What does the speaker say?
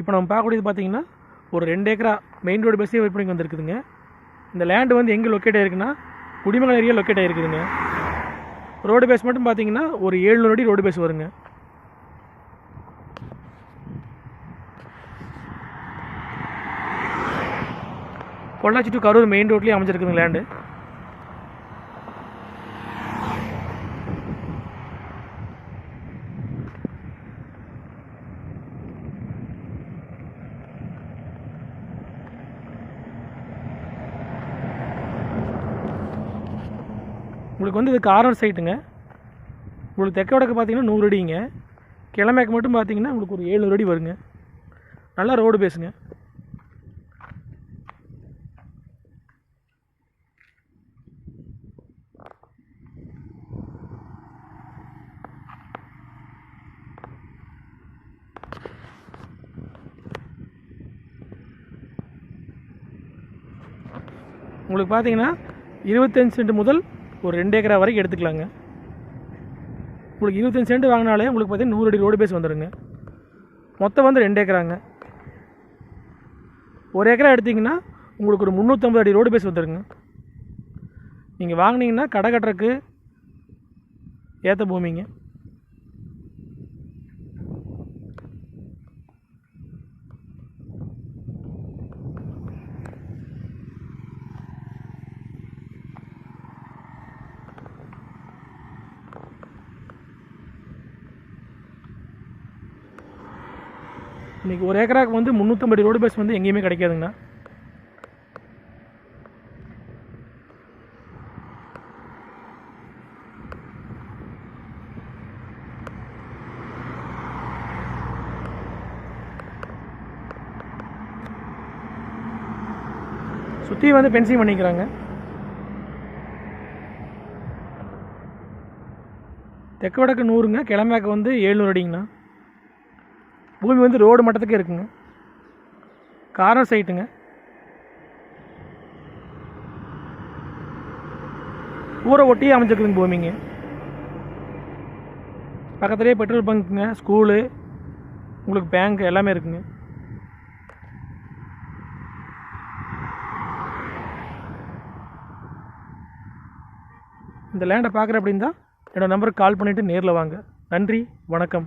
இப்போ நம்ம பார்க்கக்கூடியது பார்த்தீங்கன்னா ஒரு ரெண்டு ஏக்கரா மெயின் ரோடு பஸ்ஸே விற்பனைக்கு வந்திருக்குதுங்க. இந்த லேண்டு வந்து எங்கே லொக்கேட் ஆகிருக்குன்னா குடிமகன் ஏரியா லொக்கேட் ஆகிருக்குதுங்க ரோடு பேஸ் மட்டும் பார்த்தீங்கன்னா ஒரு ஏழ்நூறு அடி ரோடு பேஸ் வருங்க. பொள்ளாச்சி டு கரூர் மெயின் ரோட்லேயே அமைஞ்சிருக்குதுங்க லேண்டு உங்களுக்கு வந்து இது கார்னர் சைட்டுங்க. உங்களுக்கு தெற்க வடக்கு பார்த்தீங்கன்னா நூறு அடிங்க. கிழமைக்கு மட்டும் பார்த்தீங்கன்னா உங்களுக்கு ஒரு ஏழ்நூறு அடி வருங்க. நல்லா ரோடு பேசுங்க. உங்களுக்கு பார்த்தீங்கன்னா இருபத்தஞ்சு சென்ட் முதல் ஒரு ரெண்டு ஏக்கரா வரைக்கும் எடுத்துக்கலாங்க. உங்களுக்கு இருபத்தஞ்சு சென்ட் வாங்கினாலே உங்களுக்கு பார்த்தீங்கன்னா நூறு அடி ரோடு பேஸ் வந்துடுங்க மொத்தம் வந்து ரெண்டு ஏக்கராங்க. ஒரு ஏக்கரா எடுத்தீங்கன்னா உங்களுக்கு ஒரு முந்நூற்றம்பது அடி ரோடு பேஸ் வந்துடுங்க நீங்கள் வாங்குனீங்கன்னா கடை கட்டுறக்கு ஏற்ற பூமிங்க. இன்றைக்கி ஒரு ஏக்கராக்கு வந்து முந்நூற்றம்பது ரோடு பேஸ் வந்து எங்கேயுமே கிடைக்காதுங்கண்ணா. சுற்றி வந்து பென்சிங் பண்ணிக்கிறாங்க. தெற்கு வடக்கு நூறுங்க கிழமைக்கு வந்து எழுநூறு அடிங்கண்ணா. பூமி வந்து ரோடு மட்டத்துக்கு இருக்குங்க. கார்னர் சைட்டுங்க. ஊரை ஒட்டி அமைஞ்சிருக்குதுங்க பூமிங்க. பக்கத்துலேயே பெட்ரோல் பங்க்குங்க ஸ்கூலு உங்களுக்கு பேங்க் எல்லாமே இருக்குங்க. இந்த லேண்டை பார்க்குற அப்படின்னா என்னோடய நம்பருக்கு கால் பண்ணிவிட்டு நேரில் வாங்க. நன்றி வணக்கம்.